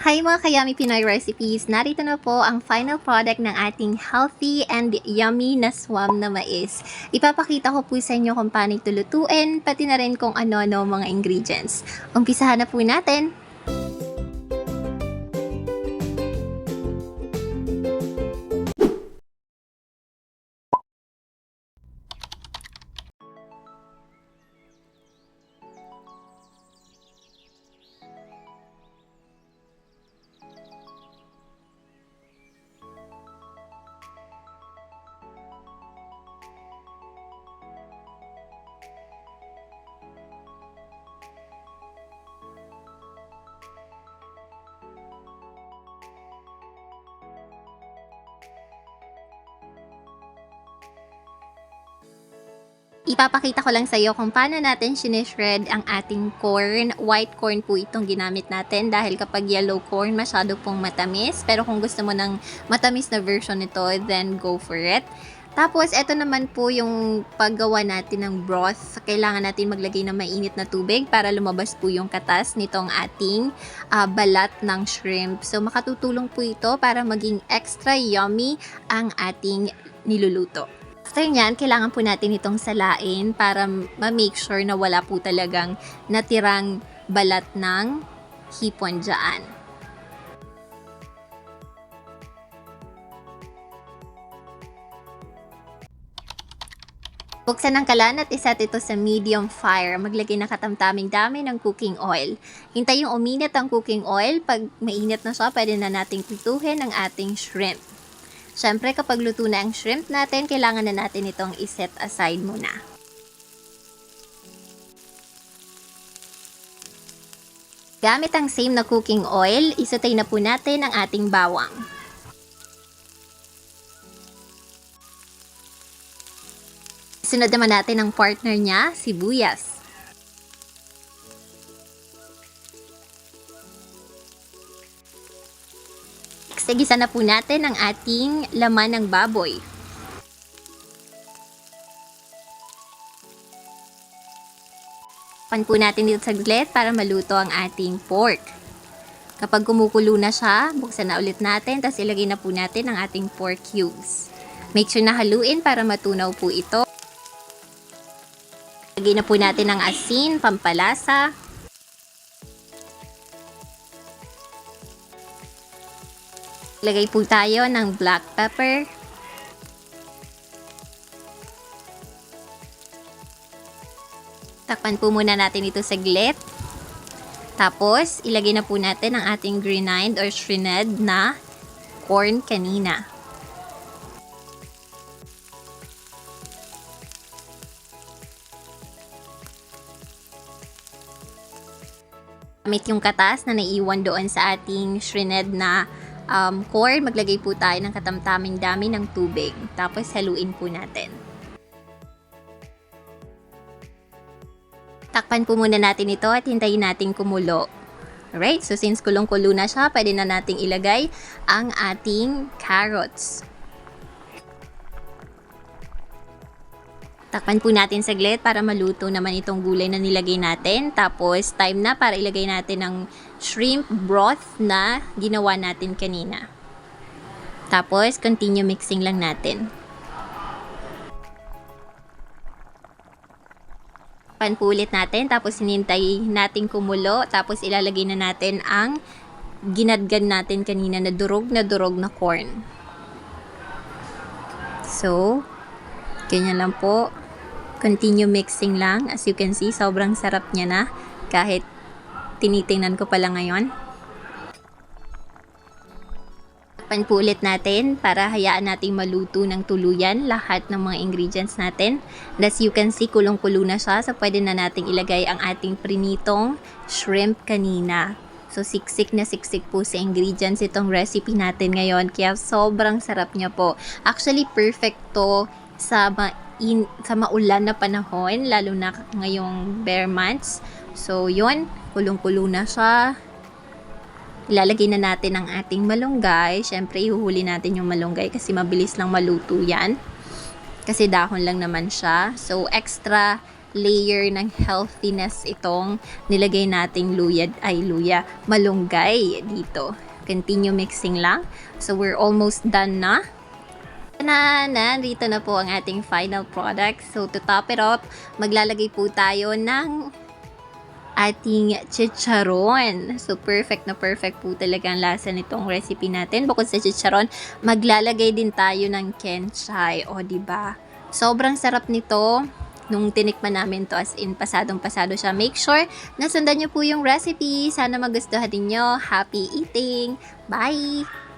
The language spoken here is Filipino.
Hi mga Kayami Pinoy Recipes! Narito na po ang final product ng ating healthy and yummy na swam na mais. Ipapakita ko po sa inyo kung paano ito lutuin, pati na rin kung ano-ano mga ingredients. Umpisahan na po natin! Ipapakita ko lang sa iyo kung paano natin sinishred ang ating corn. White corn po itong ginamit natin dahil kapag yellow corn masyado pong matamis. Pero kung gusto mo ng matamis na version nito, then go for it. Tapos, ito naman po yung paggawa natin ng broth. Kailangan natin maglagay ng mainit na tubig para lumabas po yung katas nitong ating ah, balat ng shrimp. So, makatutulong po ito para maging extra yummy ang ating niluluto. After nyan, kailangan po natin itong salain para ma-make sure na wala po talagang natirang balat ng hipon dyan. Buksan ang kalan at iset ito sa medium fire. Maglagay ng katamtaming dami ng cooking oil. Hintay yung uminit ang cooking oil. Pag mainit na siya, pwede na nating pituhin ang ating shrimp. Siyempre, kapag luto na ang shrimp natin, kailangan na natin itong iset aside muna. Gamit ang same na cooking oil, isutay na po natin ang ating bawang. Sunod naman natin ang partner niya, sibuyas. Sagisa na po natin ang ating laman ng baboy. Pan po natin dito saglit para maluto ang ating pork. Kapag kumukulo na siya, buksan na ulit natin, tapos ilagay na po natin ang ating pork cubes. Make sure na haluin para matunaw po ito. Lagay na po natin ang asin, pampalasa. Lagay po tayo ng black pepper. Takpan po muna natin ito saglit. Tapos, ilagay na po natin ang ating grenade or shredded na corn kanina. Gamit yung katas na naiwan doon sa ating shredded na um, corn, maglagay po tayo ng katamtaming dami ng tubig. Tapos haluin po natin. Takpan po muna natin ito at hintayin natin kumulo. Alright, so since kulong-kulo na siya, pwede na nating ilagay ang ating carrots. Takpan po natin saglit para maluto naman itong gulay na nilagay natin. Tapos, time na para ilagay natin ang shrimp broth na ginawa natin kanina. Tapos, continue mixing lang natin. Pan po ulit natin, tapos hinintay natin kumulo, tapos ilalagay na natin ang ginadgan natin kanina na durog na durog na corn. So, ganyan lang po. Continue mixing lang. As you can see, sobrang sarap niya na. Kahit tinitingnan ko pala ngayon. Takpan po ulit natin para hayaan nating maluto ng tuluyan lahat ng mga ingredients natin. And as you can see, kulong-kulo na siya. So, pwede na nating ilagay ang ating prinitong shrimp kanina. So, siksik na siksik po sa ingredients itong recipe natin ngayon. Kaya sobrang sarap niya po. Actually, perfect to sa ma in, sa maulan na panahon, lalo na ngayong bare months. So, yun, kulong-kulo na siya. Ilalagay na natin ang ating malunggay. Siyempre, ihuhuli natin yung malunggay kasi mabilis lang maluto yan. Kasi dahon lang naman siya. So, extra layer ng healthiness itong nilagay nating luya, ay luya, malunggay dito. Continue mixing lang. So, we're almost done na. Na, nandito na po ang ating final product. So, to top it up, maglalagay po tayo ng ating chicharon. So, perfect na perfect po talaga ang lasa nitong recipe natin. Bukod sa chicharon, maglalagay din tayo ng kenchay. O, di ba? Sobrang sarap nito nung tinikman namin to as in pasadong pasado siya. Make sure na sundan nyo po yung recipe. Sana magustuhan ninyo. Happy eating! Bye!